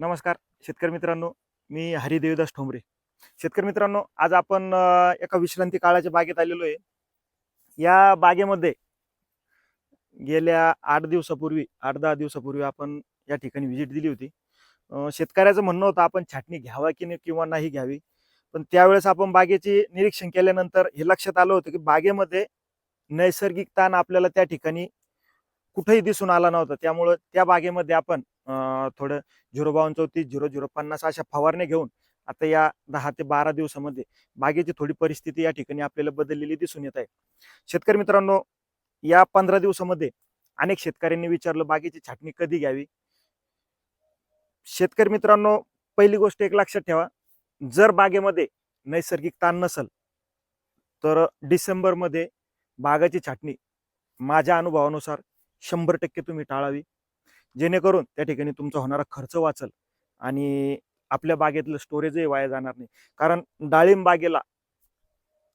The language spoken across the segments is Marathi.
नमस्कार शेतकरी मित्रांनो मी हरी ठोंबरे. शेतकरी मित्रांनो आज आपण एका विश्रांती काळाच्या बागेत आलेलो आहे. या बागेमध्ये गेल्या आठ दिवसापूर्वी आठ दहा दिवसापूर्वी आपण या ठिकाणी व्हिजिट दिली होती. शेतकऱ्याचं म्हणणं होतं आपण छाटणी घ्यावा की नाही किंवा नाही घ्यावी. पण त्यावेळेस आपण बागेचे निरीक्षण केल्यानंतर हे लक्षात आलं होतं की बागेमध्ये नैसर्गिक ताण आपल्याला त्या ठिकाणी कुठेही दिसून आला नव्हता. त्यामुळं त्या बागेमध्ये आपण थोडं झिरो बावन्न चौतीस झिरो झिरो पन्नास अशा फवारण्या घेऊन आता या दहा ते बारा दिवसामध्ये बागेची थोडी परिस्थिती या ठिकाणी आपल्याला बदललेली दिसून येत आहे. शेतकरी मित्रांनो या पंधरा दिवसामध्ये अनेक शेतकऱ्यांनी विचारलं बागेची छाटणी कधी घ्यावी? शेतकरी मित्रांनो पहिली गोष्ट एक लक्षात ठेवा जर बागेमध्ये नैसर्गिक ताण नसल तर डिसेंबरमध्ये बागाची छाटणी माझ्या अनुभवानुसार शंभर टक्के तुम्ही टाळावी. जेणेकरून त्या ठिकाणी तुमचा होणारा खर्च वाचल आणि आपल्या बागेतलं स्टोरेजही वाया जाणार नाही. कारण डाळिंब बागेला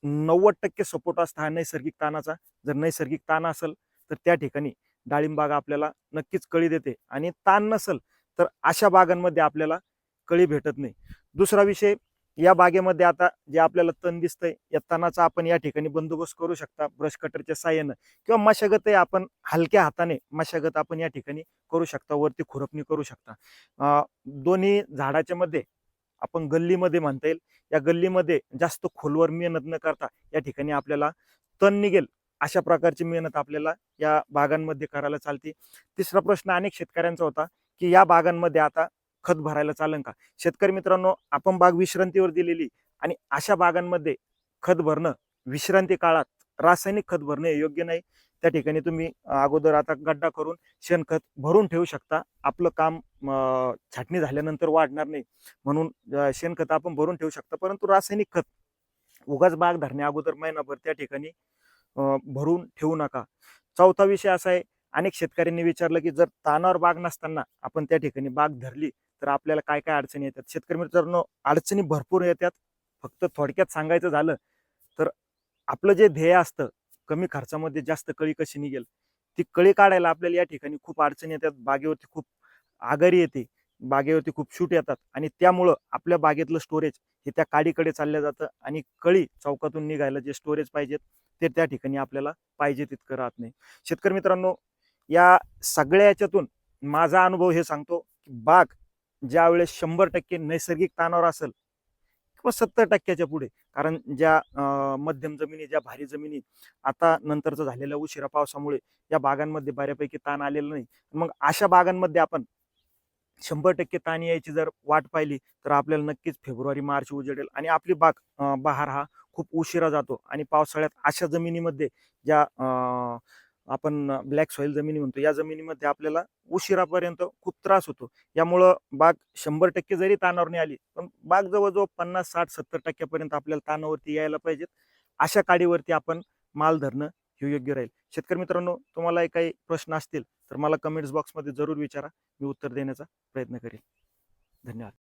नव्वद टक्के सपोर्ट असता हा नैसर्गिक ताणाचा. जर नैसर्गिक ताण असेल तर त्या ठिकाणी डाळिंबाग आपल्याला नक्कीच कळी देते आणि ताण नसेल तर अशा बागांमध्ये आपल्याला कळी भेटत नाही. दुसरा विषय या बागेमध्ये आता जे आपल्याला तण दिसतंय या तणाचा आपण या ठिकाणी बंदोबस्त करू शकता ब्रश कटरच्या साह्यानं. किंवा मशागतही आपण हलक्या हाताने मशागत आपण या ठिकाणी करू शकता वरती खुरपणी करू शकता. दोन्ही झाडाच्या मध्ये आपण गल्लीमध्ये म्हणता येईल या गल्लीमध्ये जास्त खोलवर मेहनत न करता या ठिकाणी आपल्याला तण निघेल अशा प्रकारची मेहनत आपल्याला या बागांमध्ये करायला चालते. तिसरा प्रश्न अनेक शेतकऱ्यांचा होता की या बागांमध्ये आता खत भरायला चालेल का? शेतकरी मित्रांनो आपण बाग विश्रांतीवर दिलेली आणि अशा बागांमध्ये खत भरणं विश्रांती काळात रासायनिक खत भरणं हे योग्य नाही. त्या ठिकाणी तुम्ही अगोदर आता गड्डा करून शेणखत भरून ठेवू शकता. आपलं काम छाटणी झाल्यानंतर वाढणार नाही. म्हणून शेणखत आपण भरून ठेवू शकता. परंतु रासायनिक खत उगाच बाग धरण्या अगोदर महिनाभर त्या ठिकाणी भरून ठेवू नका. चौथा विषय असा आहे अनेक शेतकऱ्यांनी विचारलं की जर तानावर बाग नसताना आपण त्या ठिकाणी बाग धरली तर आपल्याला काय काय अडचणी येतात? शेतकरी मित्रांनो अडचणी भरपूर येतात. फक्त थोडक्यात सांगायचं झालं तर आपलं जे ध्येय असतं कमी खर्चामध्ये जास्त कळी कशी निघेल ती कळी काढायला आपल्याला या ठिकाणी खूप अडचणी येतात. बागेवरती खूप आगारी येते बागेवरती खूप शूट येतात आणि त्यामुळं आपल्या बागेतलं स्टोरेज हे त्या काडीकडे चाललं जातं आणि कळी चौकातून निघायला जे स्टोरेज पाहिजेत ते त्या ठिकाणी आपल्याला पाहिजे तितकं राहत नाही. शेतकरी मित्रांनो या सगळ्या याच्यातून माझा अनुभव हे सांगतो की बाग ज्या वेळेस शंभर टक्के नैसर्गिक ताणावर असेल किंवा सत्तर टक्क्याच्या पुढे कारण ज्या मध्यम जमिनी ज्या भारी जमिनी आता नंतरचं झालेल्या उशिरा पावसामुळे या बागांमध्ये बऱ्यापैकी ताण आलेला नाही. मग अशा बागांमध्ये आपण शंभर टक्के ताण यायची जर वाट पाहिली तर आपल्याला नक्कीच फेब्रुवारी मार्च उजेडेल आणि आपली बाग बहार हा खूप उशिरा जातो आणि पावसाळ्यात अशा जमिनीमध्ये ज्या अं, आपण ब्लॅक सॉईल जमिनी म्हणतो या जमिनीमध्ये आपल्याला उशिरापर्यंत खूप त्रास होतो. यामुळं बाग शंभर टक्के जरी ताणावर नाही आली पण बाग जवळजवळ पन्नास साठ सत्तर टक्क्यापर्यंत आपल्याला ताणावरती यायला पाहिजेत. अशा काडीवरती आपण माल धरणं हे योग्य राहील. शेतकरी मित्रांनो तुम्हाला काही प्रश्न असतील तर मला कमेंट्स बॉक्समध्ये जरूर विचारा. मी उत्तर देण्याचा प्रयत्न करेन. धन्यवाद.